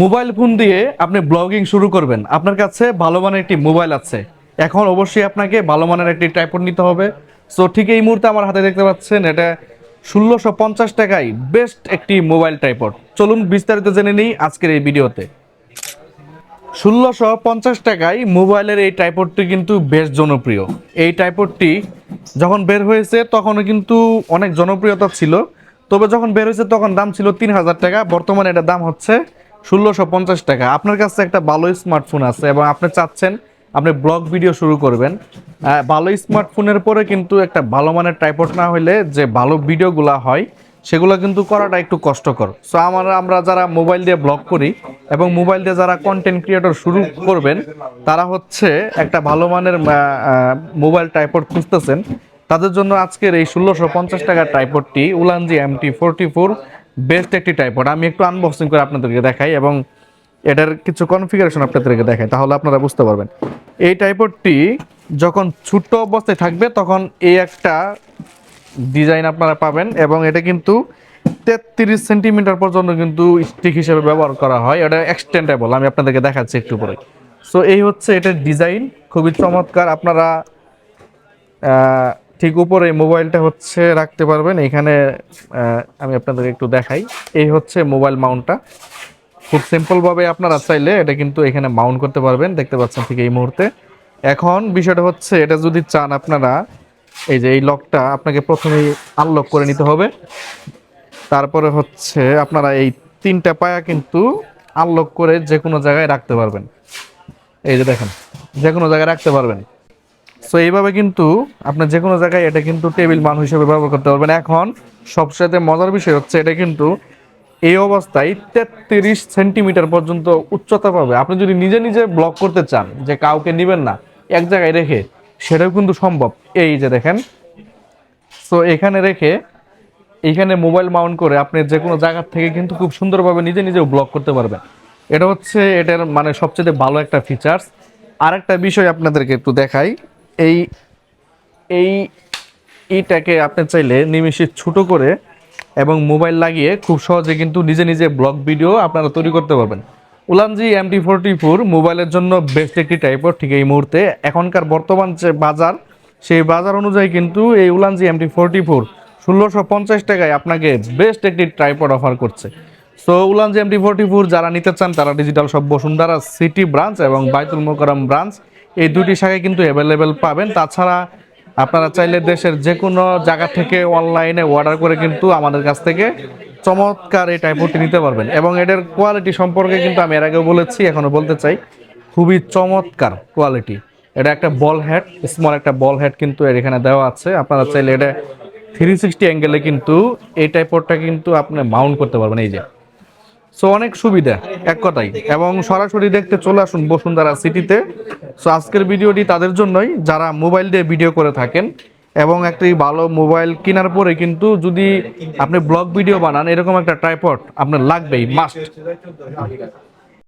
Mobile phone দিয়ে আপনি blogging শুরু করবেন। আপনার কাছে ভালো মানের একটি মোবাইল আছে। এখন অবশ্যই আপনাকে ভালো মানের একটি ট্রাইপড নিতে হবে। সো ঠিক এই মুহূর্তে আমার হাতে দেখতে পাচ্ছেন, এটা ষোলোশো পঞ্চাশ টাকায় বেস্ট একটি মোবাইল ট্রাইপড চলুন বিস্তারিত জেনে নিই আজকের এই ভিডিওতে। ষোলোশো পঞ্চাশ টাকায় মোবাইলের এই টাইপডটি কিন্তু বেশ জনপ্রিয়। এই টাইপডটি যখন বের হয়েছে, তখনও কিন্তু অনেক জনপ্রিয়তা ছিল। তবে যখন বের হয়েছে, তখন দাম ছিল তিন হাজার টাকা। বর্তমানে এটা দাম হচ্ছে ষোলোশো পঞ্চাশ টাকা। আপনার কাছে একটা ভালো স্মার্টফোন আছে এবং আপনি চাচ্ছেন আপনি ব্লগ ভিডিও শুরু করবেন। ভালো স্মার্টফোনের পরে কিন্তু একটা ভালো মানের টাইপড না হলে যে ভালো ভিডিওগুলো হয়, সেগুলো কিন্তু করাটা একটু কষ্টকর। সো আমরা আমরা যারা মোবাইল দিয়ে ব্লগ করি এবং মোবাইল দিয়ে যারা কন্টেন্ট ক্রিয়েটর শুরু করবেন, তারা হচ্ছে একটা ভালো মানের মোবাইল টাইপড খুঁজতেছেন। তাদের জন্য আজকের এই ষোলোশো পঞ্চাশ টাকার টাইপডটি Ulanzi MT forty four best একটি টাইপড আমি একটু আনবক্সিং করে আপনাদেরকে দেখাই এবং এটার কিছু কনফিগারেশন আপনাদেরকে দেখাই, তাহলে আপনারা বুঝতে পারবেন। এই টাইপডটি যখন ছোট্ট অবস্থায় থাকবে, তখন এই একটা ডিজাইন আপনারা পাবেন এবং এটা কিন্তু তেত্রিশ সেন্টিমিটার পর্যন্ত কিন্তু স্টিক হিসেবে ব্যবহার করা হয়। এটা এক্সটেন্ডেবল আমি আপনাদেরকে দেখাচ্ছি একটু পরে। সো এই হচ্ছে এটার ডিজাইন খুবই চমৎকার। আপনারা ঠিক উপরে মোবাইলটা হচ্ছে রাখতে পারবেন। এখানে আমি আপনাদেরকে একটু দেখাই। এই হচ্ছে মোবাইল মাউন্টটা। খুব সিম্পলভাবে আপনারা চাইলে এটা কিন্তু এখানে মাউন্ট করতে পারবেন। দেখতে পাচ্ছেন ঠিক এই মুহূর্তে। এখন বিষয়টা হচ্ছে, এটা যদি চান আপনারা, এই যে এই লকটা আপনাকে প্রথমেই আনলক করে নিতে হবে। তারপরে হচ্ছে আপনারা এই তিনটা পায়া কিন্তু আনলক করে যে কোনো জায়গায় রাখতে পারবেন। এই যে দেখেন যে কোনো জায়গায় রাখতে পারবেন। সো এইভাবে কিন্তু আপনার যে কোনো জায়গায় এটা কিন্তু টেবিল মান হিসেবে ব্যবহার করতে পারবেন। এখন সবচেয়ে মজার বিষয় হচ্ছে, এটা কিন্তু এই অবস্থায় তেত্রিশ সেন্টিমিটার পর্যন্ত উচ্চতা পাবে। আপনি যদি নিজে নিজে ব্লক করতে চান, যে কাউকে নেবেন না, এক জায়গায় রেখে, সেটাও কিন্তু সম্ভব। এই যে দেখেন সো এখানে রেখে এইখানে মোবাইল মাউন্ট করে আপনি যে কোনো জায়গার থেকে কিন্তু খুব সুন্দরভাবে নিজে নিজেও ব্লক করতে পারবেন। এটা হচ্ছে, এটার মানে সবচেয়ে ভালো একটা ফিচার্স আরেকটা বিষয় আপনাদেরকে একটু দেখাই এই এই এইটাকে আপনি চাইলে নিমিষে ছোট করে এবং মোবাইল লাগিয়ে খুব সহজে কিন্তু নিজে নিজে ব্লগ ভিডিও আপনারা তৈরি করতে পারবেন। উলানজি এমটি ফোরটি ফোর মোবাইলের জন্য বেস্ট একটি টাইপর ঠিক এই মুহূর্তে। এখনকার বর্তমান যে বাজার, সেই বাজার অনুযায়ী কিন্তু এই উলানজি এমটি ফোরটি ফোর ষোলোশো পঞ্চাশ টাকায় আপনাকে বেস্ট একটি ট্রাইপড অফার করছে। So Ulanzi MT forty four যারা নিতে চান, তারা ডিজিটাল সব বসুন্ধরা সিটি ব্রাঞ্চ এবং বাইতুল মোকরম ব্রাঞ্চ এই দুটি শাখায় কিন্তু অ্যাভেলেবেল পাবেন। তাছাড়া আপনারা চাইলে দেশের যে কোনো জায়গা থেকে অনলাইনে অর্ডার করে কিন্তু আমাদের কাছ থেকে চমৎকার এই টাইপটি নিতে পারবেন। এবং এটার কোয়ালিটি সম্পর্কে কিন্তু আমি এর আগেও বলেছি এখনও বলতে চাই, খুবই চমৎকার কোয়ালিটি এটা একটা বল হেড স্মল একটা বল হেড কিন্তু এর এখানে দেওয়া আছে। আপনারা চাইলে এটা থ্রি সিক্সটি অ্যাঙ্গেলে কিন্তু এই টাইপটা কিন্তু আপনি মাউন্ট করতে পারবেন। এই যে সো অনেক সুবিধা, এক কথাই এবং সরাসরি দেখতে চলে আসুন বসুন্ধরা সিটিতে। সো আজকের ভিডিওটি তাদের জন্যই, যারা মোবাইল দিয়ে ভিডিও করে থাকেন এবং একটি ভালো মোবাইল কেনার পরে কিন্তু যদি আপনি ব্লগ ভিডিও বানান, এরকম একটা ট্রাইপড আপনার লাগবেই, মাস্ট।